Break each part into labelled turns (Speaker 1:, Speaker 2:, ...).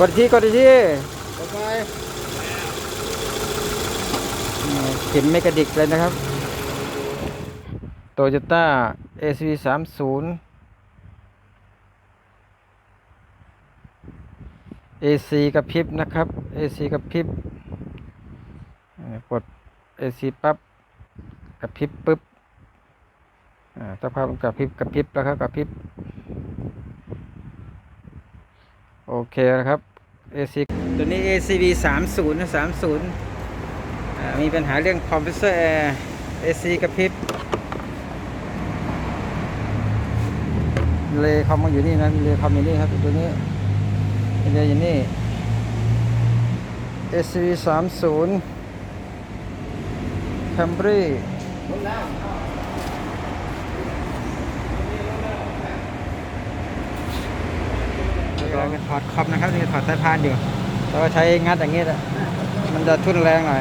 Speaker 1: กดอีกที่กดอีกที่
Speaker 2: ต่อไป
Speaker 1: เข็มไม่กระดิกเลยนะครับโตโยต้า SV สามศูนย์ AC กระพริบนะครับ AC กระพริบอ่ากด AC ปั๊บกระพริบปึ๊บอ่าสักพักมันกระพริบกระพริบแล้วครับกระพริบ โอเคนะครับ AC ตัวนี้ ACV 30นะ30อ่ามีปัญหาเรื่องคอมเพรสเซอร์แอร์ AC กระพริบเลคอมมาอยู่นี่นะเลคอมอยู่นี่ครับตัวนี้เลอยู่นี่ SCV 30 Camry เราถอดคอมนะครับนี่ถอดสายพานอยู่เราก็ใช้งัดอย่างนี้แหละมันจะทุ่นแรงหน่อย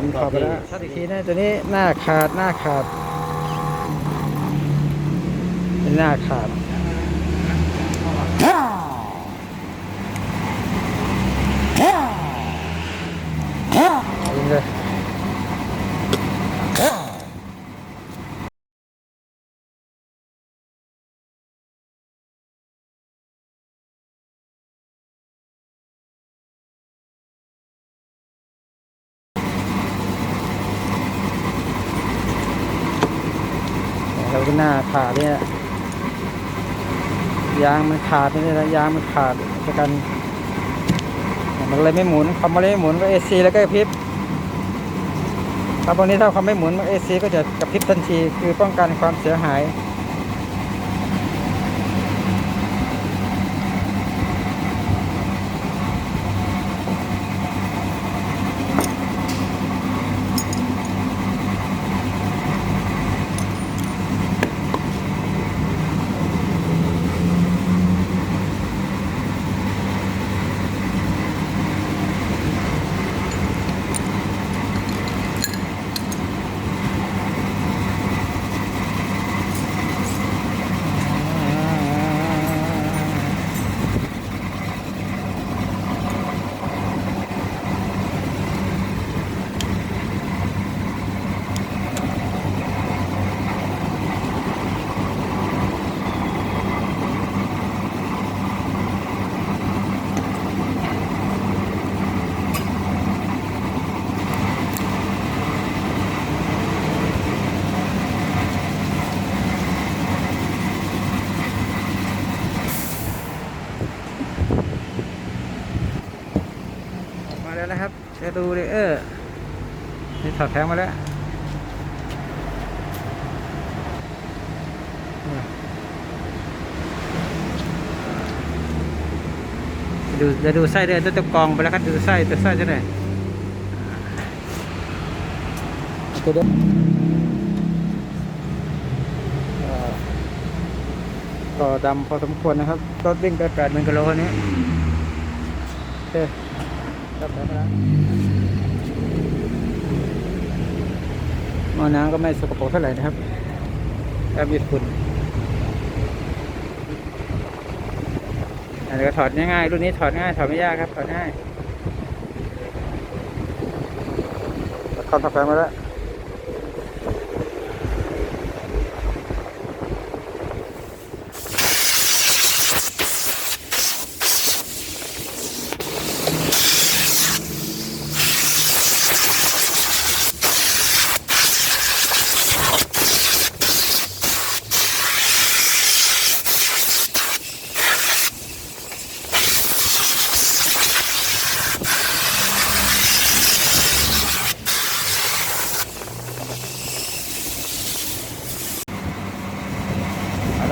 Speaker 1: อมถอดไปแล้วชัดอีกทีนะตัวนี้หน้าขาดหน้าขาดเป็นหน้าขาด แล้วก็หน้าขาดเนี่ยยางมันขาดไปนี่นะยางมันขาดจากกัน มันเลยไม่หมุนคอมมันเลยไม่หมุนก็เอซีแล้วก็พริบถ้าพวกนี้ถ้าคอมไม่หมุนเอซีก็จะกระพริบทันที คือป้องกันความเสียหาย อ นะครับจะดูเลยเออนี่ถอดแผงมาแล้วดูจะดูไส้ด้วยตัวตะกองไปแล้วครับดูไส้ตัวไส้จะไหนตัวเด็กก็ดำพอสมควรนะครับรถวิ่งไปแปดหมื่นกิโลนี้โอเค ครับนะหมอน้ำก็ไม่สกปรกเท่าไหร่นะครับแอบมีฝุ่นอันนี้ก็ถอดง่ายๆรุ่นนี้ถอดง่ายถอดไม่ยากครับถอดง่ายถอดคอนถักแปลงมาแล้ว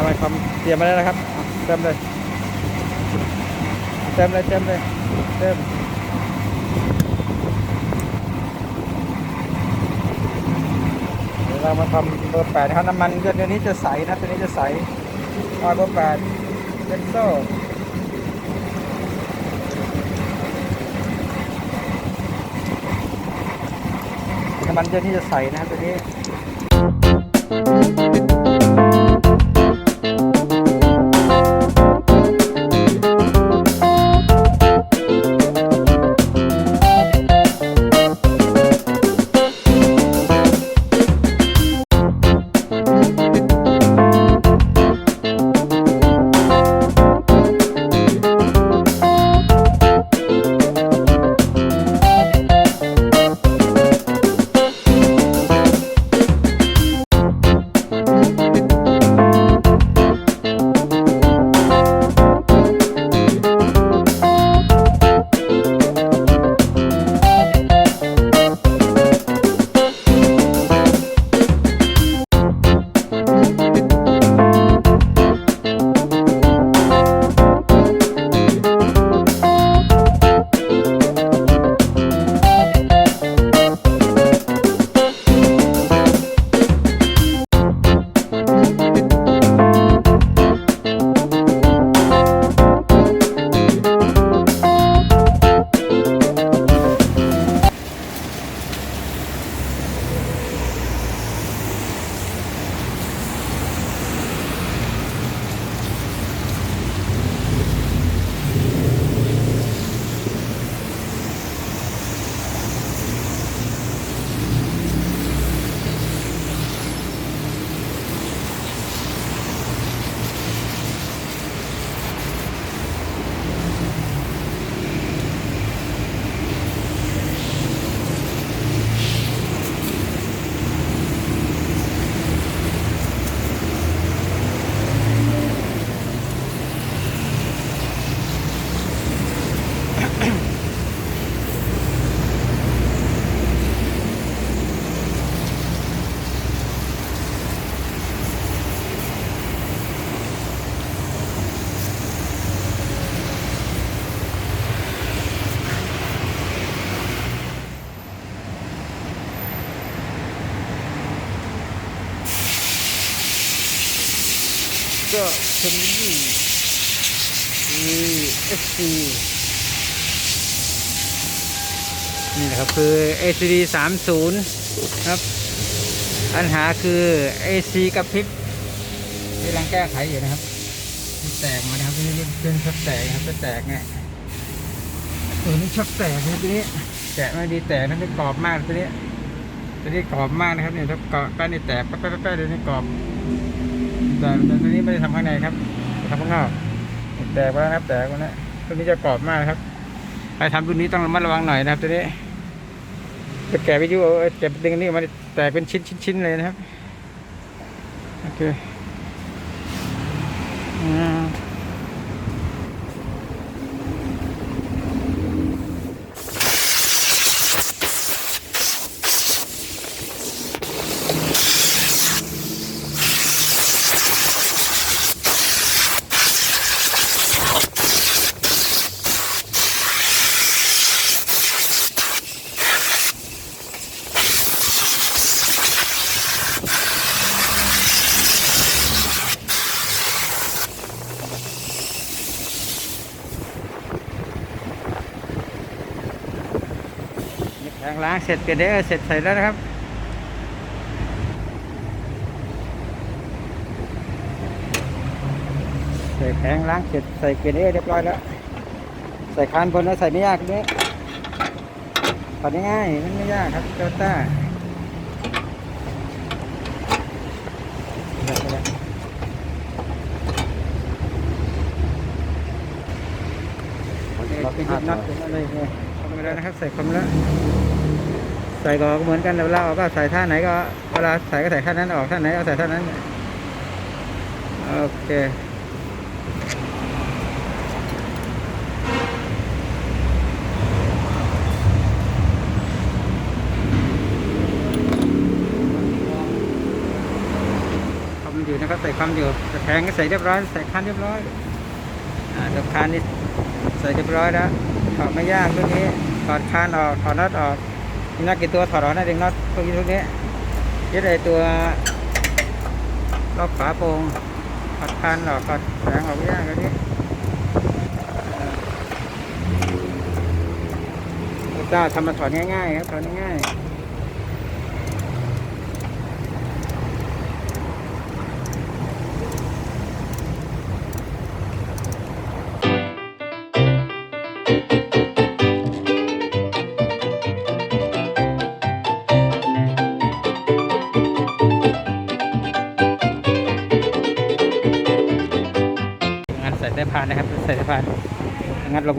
Speaker 1: อะไรความเตรียมมาแล้วนะครับเติมเลยเติมเลยเติมเลยเติมเดี๋ยวเรามาทำเบอร์แปดนะครับน้ำมันเดือนนี้จะใสนะตัวนี้จะใสออยเบอร์แปดเป็นโซ่น้ำมันเดือนนี้จะใสนะตัวนี้ ก็เทนยี่มีเอฟซีนี่นะครับคือ ACD 30ครับปัญหาคือ AC กับพริบกำลังแก้ไขอยู่นะครับแตกมานะครับตัวนี้เป็นช็อตแตกครับจะแตกเนี่ยตัวนี้ช็อตแตกนะตัวนี้แตกไม่ดีแตกนะเป็นกรอบมากตัวนี้ตัวนี้กรอบมากนะครับเนี่ยถ้ากรอบแป้นนี่แตกแป๊ะแป๊ะแป๊ะแป๊ะเดี๋ยวนี้กรอบ แต่ตัวนี้ไม่ได้ทำข้างในครับทำข้างนอกแตกไปแล้วนะครับ แตกไปแล้วตัวนี้จะกรอบมากครับใครทำรุ่นนี้ต้องระมัดระวังหน่อยนะครับตัวนี้จะแกะวิทยุเอาแกะดึงอันนี่มันแตกเป็นชิ้นชิ้นชิ้นเลยนะครับโอเค ล้างล้างเสร็จเกเดอร์เสร็จใส่แล้วนะครับใส่แข็งล้างเสร็จใส่เกเดอร์เรียบร้อยแล้ว ใส่คานบนแล้วใส่ไม่ยากนี้ถอดง่ายๆมันไม่ยากครับโตต้าเราไปยึดน็อตอะไรเลยทำไปแล้วนะครับใส่คอมแล้ว ใส่ก็เหมือนกันเวลาออกก็ใส่ท่าไหนก็เวลาใส่ก็ใส่ท่านั้นออกท่าไหนก็ใส่ท่านั้น โอเคคอมอยู่นะครับใส่คอมอยู่ตะแคงก็ใส่เรียบร้อยใส่คันเรียบร้อยอ่าตะคานนี่ใส่เรียบร้อยแล้วถอดไม่ยากเรื่องนี้ถอดคานออกถอดน็อตออก นี่น็อกี่ตัวถอดออกนะเด็กน็อตพวกนี้พวกนี้ยึดไอตัวล็อกฝาโปรงขัดคานออกถอดแรงออกยากเรื่องนี้เจ้าทำมาถอดง่ายๆครับถอดง่ายๆ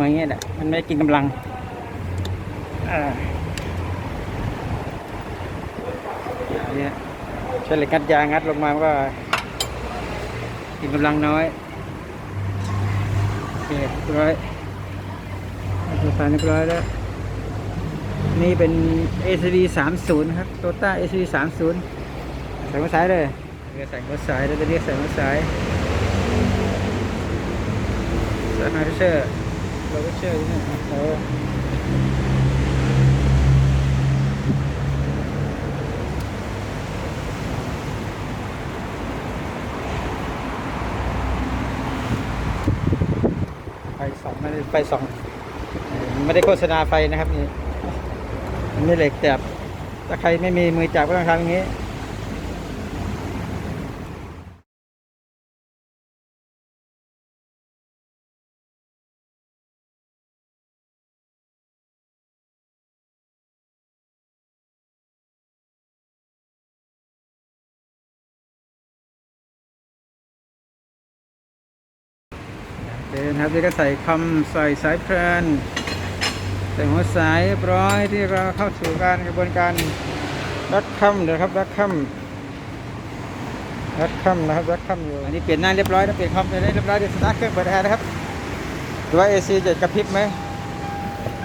Speaker 1: อย่างเงี้ยแหละมันไม่กินกำลังอ่าเนี่ยใช้เหล็กงัดยางงัดลงมามันก็กินกำลังน้อยโอเคเรียบร้อยสายพานเรียบร้อยแล้วนี่เป็น ACV 30ครับ Toyota ACV 30ใส่หัวสายเลยใส่หัวสายแล้วจะเรียกใส่หัวสายสถานที่เชื่อ เราก็เชื่อที่นี่โอ้ไฟสองไม่ได้ไฟสองไม่ได้โฆษณาไฟนะครับนี่นไม่เหล็กจับถ้าใครไม่มีมือจับก็ต้องทำอย่างนี้ เดินครับนี่ก็ใส่คำใส่สายเพลนใส่หัวสายเรียบร้อยที่เราเข้าสู่การกระบวนการรัดค่ำเดี๋ยวครับรัดค่ำรัดค่ำนะครับรัดค่ำอยู่อันนี้เปลี่ยนหน้าเรียบร้อยแล้วเปลี่ยนคอมไปเรียบร้อยเดี๋ยวสตาร์ทเครื่องเปิดแอร์นะครับดูว่าเอซีจะกระพริบไหม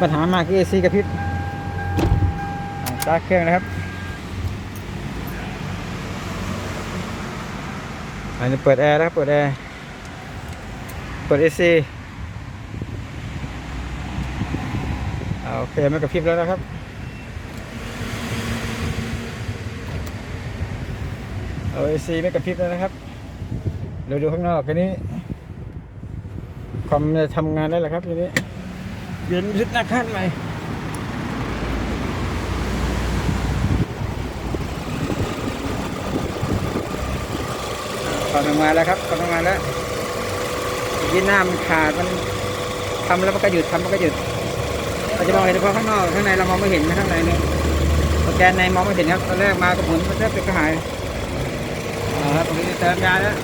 Speaker 1: ปัญหามากคือเอซีกระพริบสตาร์ทเครื่องนะครับอันนี้เปิดแอร์นะครับเปิดแอร์เปิดเอซี โอเคไม่กระพริบแล้วนะครับเอาเอซีไม่กระพริบแล้วนะครับเราดูข้างนอกแค่นี้คอมจะทำงานได้แล้วครับทีนี้เปลี่ยนชุดหน้าขั้นใหม่คอมทำงานแล้วครับคอมทำงานแล้วยีหน้ามันขาดมันทำแล้วมันก็หยุดทำมันก็หยุด จะมองเห็นเฉพาะข้างนอกข้างในเรามองไม่เห็นนะข้างในนี่โปรแกนในมองไม่เห็นครับตอนแรกมาก็หมุนมันเริ่มเป็นกระหายอ่าครับผมจะเติมยา
Speaker 2: แล้ว